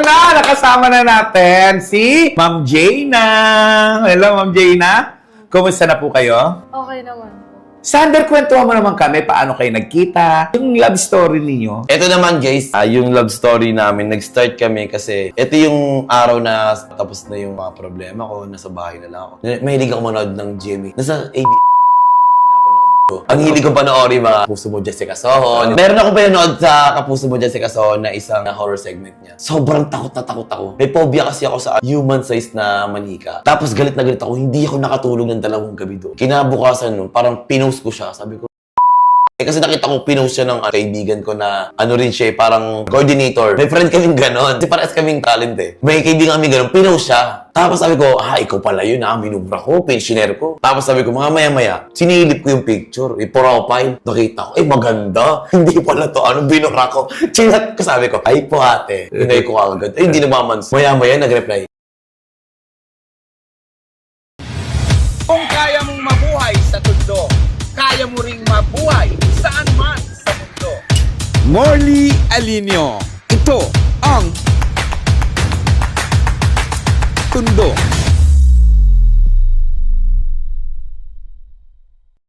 na, nakasama na natin si Ma'am Jaina. Hello, Ma'am Jaina. Kumusta na po kayo? Okay naman po. Sander, kwentuhan mo naman kami paano kayo nagkita, yung love story ninyo. Ito naman guys, ah, yung love story namin, nag-start kami kasi ito yung araw na tapos na yung mga problema ko, nasa bahay na lang ako. Mahilig ako manood ng Jimmy. Nasa ko. Ang hilig ko panoorin mga Kapuso mo Jessica Sohon. Meron akong pinanood sa Kapuso mo Jessica Sohon na isang horror segment niya. Sobrang takot na takot ako. May phobia kasi ako sa human size na manika. Tapos galit na galit ako, hindi ako nakatulog ng dalawang gabi doon. Kinabukasan nun, parang pinost ko siya. Sabi ko, eh, kasi nakita ko pinost siya ng uh, kaibigan ko na ano rin siya, eh, parang coordinator. May friend kaming ganon. Kasi parehas kaming talent eh. May kaibigan kami ganon, pinost siya. Tapos sabi ko, ah, ikaw pala yun ah, minubra ko, pensioner ko. Tapos sabi ko, mga maya-maya, sinilip ko yung picture, i-profile. Nakita ko, eh maganda. Hindi pala to, ano, binura ko. Chinat ko, sabi ko, ay po ate. Hinay ko agad. Eh, hindi namamans. Maya-maya, nag-reply. Kung kaya kaya mo ring mabuhay saan man sa mundo. Morley Alinio. Ito ang Tundo